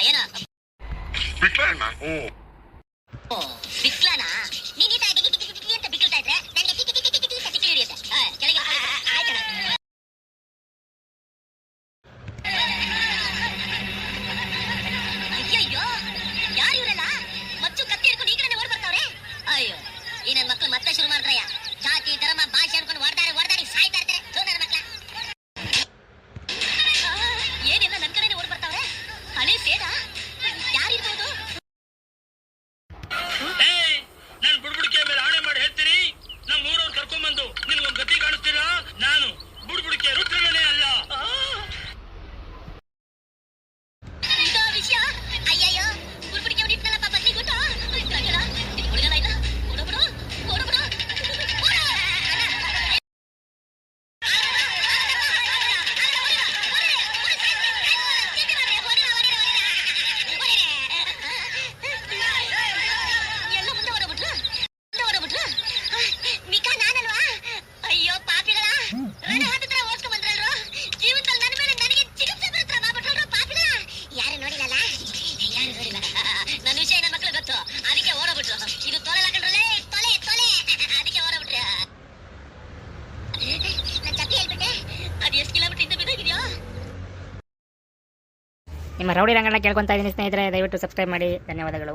ಏನ ಏನೋ ಅಣ್ಣ ಓ ಓ ಬಿಕ್ಲನಾ ನೀನ್ ಈ ತರ ಗಿಗಿ ಅಂತ ಬಿಕ್ಕಳ್ತಾ ಇದ್ರೆ ನನಗೆ ಗಿಗಿ ಗಿಗಿ ಗಿಗಿ ಅಂತ ಬಿಕ್ಲು ಹಿಡಿಯುತ್ತೆ ಆ, ಕೆಳಗೆ ಆಯ್ತಣ್ಣ ಅಯ್ಯಯ್ಯೋ ಯಾರು ಇವರೆಲ್ಲ ಮಚ್ಚು ಕತ್ತಿ ಹಿಡ್ಕೊಂಡು ಈ ಕಡೆ ಓಡ್ ಬರ್ತಾವ್ರೆ ಅಯ್ಯೋ ಈ ಮಕ್ಳು ಮತ್ತೆ ಶುರು ಮಾಡ್ತಾರಯ್ಯ ಜಾತಿ ಧರ್ಮ ಭಾಷೆ ಅನ್ಕೊಂಡು ಹೊಡೆದಾರೆ ಹೊಡೆದಾಡಿ ಸಾಯ್ತಾ ಇರ್ತಾರೆ ಥು, ನನ್ನ ಮಕ್ಳ ನಿಮ್ಮ ರೌಡಿ ರಂಗಣ್ಣ ಕೇಳ್ಕೊತಾ ಇದ್ದೀನಿ ಸ್ನೇಹಿತರೆ ದಯವಿಟ್ಟು ಸಬ್ಸ್ಕ್ರೈಬ್ ಮಾಡಿ. ಧನ್ಯವಾದಗಳು.